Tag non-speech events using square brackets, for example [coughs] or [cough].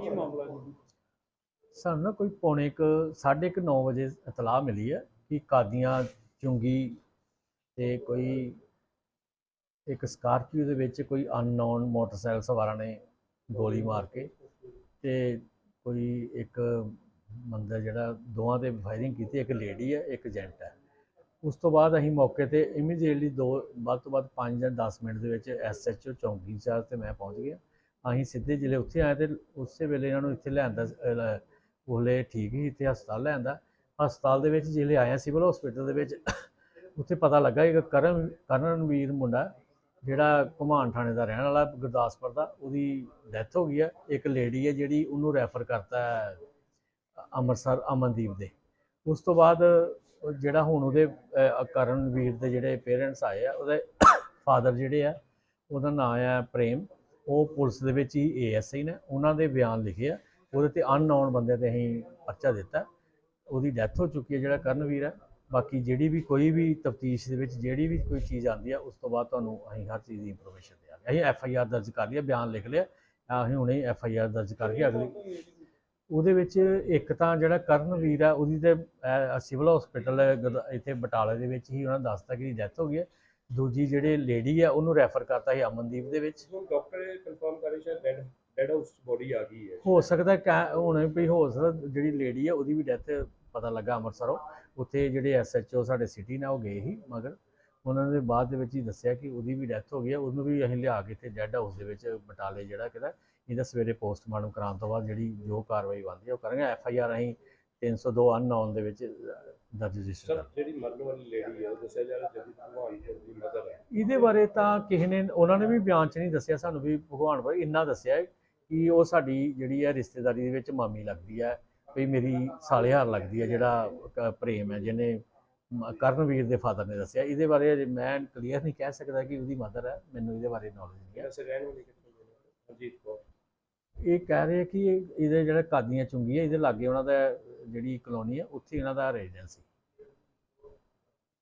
ਕੀ ਮਾਮਲਾ ਜੀ? ਸਾਨੂੰ ਨਾ ਕੋਈ ਪੌਣੇ ਕੁ ਸਾਢੇ ਕੁ 9 ਵਜੇ ਇਤਲਾਹ ਮਿਲੀ ਹੈ ਕਿ ਕਾਦੀਆਂ ਚੁੰਗੀ ਤੇ ਕੋਈ ਇੱਕ ਸਕਾਰਪੀਓ ਦੇ ਵਿੱਚ ਕੋਈ ਅਨਨੋਨ ਮੋਟਰਸਾਈਕਲ ਸਵਾਰਾਂ ਨੇ ਗੋਲੀ ਮਾਰ ਕੇ ਤੇ ਕੋਈ ਇੱਕ ਬੰਦਾ ਜਿਹੜਾ ਦੋਵਾਂ ਤੇ ਫਾਇਰਿੰਗ ਕੀਤੀ ਇੱਕ ਲੇਡੀ ਹੈ ਇੱਕ ਜੈਂਟ ਹੈ। ਉਸ ਤੋਂ ਬਾਅਦ ਅਸੀਂ ਮੌਕੇ ਤੇ ਇਮੀਡੀਏਟਲੀ ਦੋ ਵੱਧ ਤੋਂ ਵੱਧ 5 ਜਾਂ 10 ਮਿੰਟ ਦੇ ਵਿੱਚ ਐਸਐਚਓ ਚੌਂਕੀ ਇੰਚਾਰਜ ਤੇ ਮੈਂ ਪਹੁੰਚ ਗਿਆ। ਅਸੀਂ ਸਿੱਧੇ ਜ਼ਿਲ੍ਹੇ ਉੱਥੇ ਆਏ ਤੇ ਉਸੇ ਵੇਲੇ ਇਹਨਾਂ ਨੂੰ ਇੱਥੇ ਲਿਆਂਦਾ ਅਹ, ਉਹਲੇ ਠੀਕ ਹੀ ਇੱਥੇ ਹਸਪਤਾਲ ਲਿਆਂਦਾ। ਹਸਪਤਾਲ ਦੇ ਵਿੱਚ ਜਿਹੜੇ ਆਏ ਸਿਵਲ ਹਸਪੀਟਲ ਦੇ ਵਿੱਚ ਉੱਥੇ ਪਤਾ ਲੱਗਾ ਇੱਕ ਕਰਨ ਕਰਨਵੀਰ ਮੁੰਡਾ ਜਿਹੜਾ ਘੁਮਾਨ ਥਾਣੇ ਦਾ ਰਹਿਣ ਵਾਲਾ ਗੁਰਦਾਸਪੁਰ ਦਾ ਉਹਦੀ ਡੈਥ ਹੋ ਗਈ ਹੈ ਇੱਕ ਲੇਡੀ ਹੈ ਜਿਹੜੀ ਉਹਨੂੰ ਰੈਫਰ ਕਰਤਾ ਅੰਮ੍ਰਿਤਸਰ ਅਮਨਦੀਪ ਦੇ। ਉਸ ਤੋਂ ਬਾਅਦ ਜਿਹੜਾ ਹੁਣ ਉਹਦੇ ਕਰਨਵੀਰ ਦੇ ਜਿਹੜੇ ਪੇਰੈਂਟਸ ਆਏ ਆ ਉਹਦੇ [coughs] ਫਾਦਰ ਜਿਹੜੇ ਆ ਉਹਦਾ ਨਾਮ ਆ ਪ੍ਰੇਮ। ਉਹ ਪੁਲਿਸ ਦੇ ਵਿੱਚ ਹੀ ਏਐਸਆਈ ਨੇ ਉਹਨਾਂ ਦੇ ਬਿਆਨ ਲਿਖੇ ਆ। ਉਹਦੇ ਤੇ ਅਨਨੋਨ ਬੰਦੇ ਤੇ ਅਸੀਂ ਪਰਚਾ ਦਿੱਤਾ। ਉਹਦੀ ਡੈਥ ਹੋ ਚੁੱਕੀ ਹੈ ਜਿਹੜਾ ਕਰਨਵੀਰ ਹੈ ਬਾਕੀ ਜਿਹੜੀ ਵੀ ਕੋਈ ਵੀ ਤਫਤੀਸ਼ ਦੇ ਵਿੱਚ ਜਿਹੜੀ ਵੀ ਕੋਈ ਚੀਜ਼ ਆਉਂਦੀ ਆ ਉਸ ਤੋਂ ਬਾਅਦ ਤੁਹਾਨੂੰ ਅਸੀਂ ਹਰ ਚੀਜ਼ ਦੀ ਇਨਫੋਰਮੇਸ਼ਨ ਦਿਆਂਗੇ। ਅਸੀਂ ਐਫ ਆਈ ਆਰ ਦਰਜ ਕਰ ਲਈ ਬਿਆਨ ਲਿਖ ਲਿਆ। ਅਸੀਂ ਹੁਣੇ ਐਫ ਆਈ ਆਰ ਦਰਜ ਕਰਕੇ ਅਗਲੀ। ਉਹਦੇ ਵਿੱਚ ਇੱਕ ਤਾਂ ਜਿਹੜਾ ਕਰਨਵੀਰ ਆ ਉਹਦੀ ਤੇ ਅਹ, ਸਿਵਲ ਹਸਪੀਟਲ ਇੱਥੇ ਬਟਾਲੇ ਦੇ ਵਿੱਚ ਹੀ ਉਹਨਾਂ ਨੇ ਦੱਸਤਾ ਕਿ ਡੈਥ ਹੋ ਗਈ ਹੈ। ਦੂਜੀ ਜਿਹੜੇ ਲੇਡੀ ਆ ਉਹਨੂੰ ਰੈਫਰ ਕਰਤਾ ਸੀ ਅਮਨਦੀਪ ਦੇ ਵਿੱਚ। ਹੁਣ ਡਾਕਟਰ ਕਨਫਰਮ ਕਰੇ ਸ਼ਾਇਦ ਡੈਡ ਡੈਡ ਹਾਊਸ ਬੋਡੀ ਆ ਗਈ ਹੈ। ਹੋ ਸਕਦਾ ਕਿ ਹੁਣ ਵੀ ਹੋ ਸਕਦਾ ਜਿਹੜੀ ਲੇਡੀ ਆ ਉਹਦੀ ਵੀ ਡੈਥ ਪਤਾ ਲੱਗਾ ਅੰਮ੍ਰਿਤਸਰੋਂ। ਉੱਥੇ ਜਿਹੜੇ ਐਸਐਚਓ ਸਾਡੇ ਸਿਟੀ ਨੇ ਉਹ ਗਏ ਸੀ ਮਗਰ ਉਹਨਾਂ ਨੇ ਬਾਅਦ ਦੇ ਵਿੱਚ ਹੀ ਦੱਸਿਆ ਕਿ ਉਹਦੀ ਵੀ ਡੈਥ ਹੋ ਗਈ ਹੈ ਉਹਨੂੰ ਵੀ ਅਸੀਂ ਲਿਆ ਕੇ ਇੱਥੇ ਡੈੱਡ ਹਾਊਸ ਦੇ ਵਿੱਚ ਬਟਾਲੇ ਜਿਹੜਾ ਕਿਦਾ ਇਹਦਾ ਸਵੇਰੇ ਪੋਸਟਮਾਰਟਮ ਕਰਾਉਣ ਤੋਂ ਬਾਅਦ ਜਿਹੜੀ ਜੋ ਕਾਰਵਾਈ ਬਣਦੀ ਹੈ ਉਹ ਕਰਾਂਗੇ। ਐਫ ਆਈ ਆਰ ਅਸੀਂ 302 ਅਨਨੋਨ ਦੇ ਵਿੱਚ ਦਰਜ ਰਜਿਸਟਰ ਸਰ ਜਿਹੜੀ ਮਰਨ ਵਾਲੀ ਲੇਡੀ ਹੈ ਉਹ ਦੱਸਿਆ ਜਾ ਰਿਹਾ ਜਦੀ ਭਗਵਾਨਪੁਰ ਦੀ ਮਦਰ ਹੈ ਇਹਦੇ ਬਾਰੇ ਤਾਂ ਕਿਸੇ ਨੇ ਉਹਨਾਂ ਨੇ ਵੀ ਬਿਆਨ 'ਚ ਨਹੀਂ ਦੱਸਿਆ ਸਾਨੂੰ ਵੀ ਭਗਵਾਨ ਬਾਰੇ ਇੰਨਾ ਦੱਸਿਆ ਹੈ ਕਿ ਉਹ ਸਾਡੀ ਜਿਹੜੀ ਹੈ ਰਿਸ਼ਤੇਦਾਰੀ ਦੇ ਵਿੱਚ ਮਾਮੀ ਲੱਗਦੀ ਹੈ ਵੀ ਮੇਰੀ ਸਾਲੇਹਾਰ ਲੱਗਦੀ ਹੈ ਜਿਹੜਾ ਕ- ਪ੍ਰੇਮ ਹੈ ਜਿਹਨੇ ਮ- ਕਰਨਵੀਰ ਦੇ ਫਾਦਰ ਨੇ ਦੱਸਿਆ। ਇਹਦੇ ਬਾਰੇ ਅਜੇ ਮੈਂ ਕਲੀਅਰ ਨਹੀਂ ਕਹਿ ਸਕਦਾ ਕਿ ਉਹਦੀ ਮਦਰ ਹੈ ਮੈਨੂੰ ਇਹਦੇ ਬਾਰੇ ਨੌਲੇਜ ਨਹੀਂ ਹੈ। ਵੈਸੇ ਰਹਿਣ ਵਾਲੀ ਕਿੱਥੋਂ ਦੇ ਨੇ ਅਜੀਤ ਕੌਰ। ਇਹ ਕਹਿ ਰਹੇ ਕਿ ਇਹ- ਇਹਦੇ ਜਿਹੜਾ ਕਾਦੀਆਂ ਚੁੰਗੀ ਹੈ ਇਹਦੇ ਲਾਗੇ ਉਹਨਾਂ ਦਾ ਜਿਹੜੀ ਕਲੋਨੀ ਹੈ ਉੱਥੇ ਇਹਨਾਂ ਦਾ ਰੈਜ਼ੀਡੈਂਸ ਸੀ।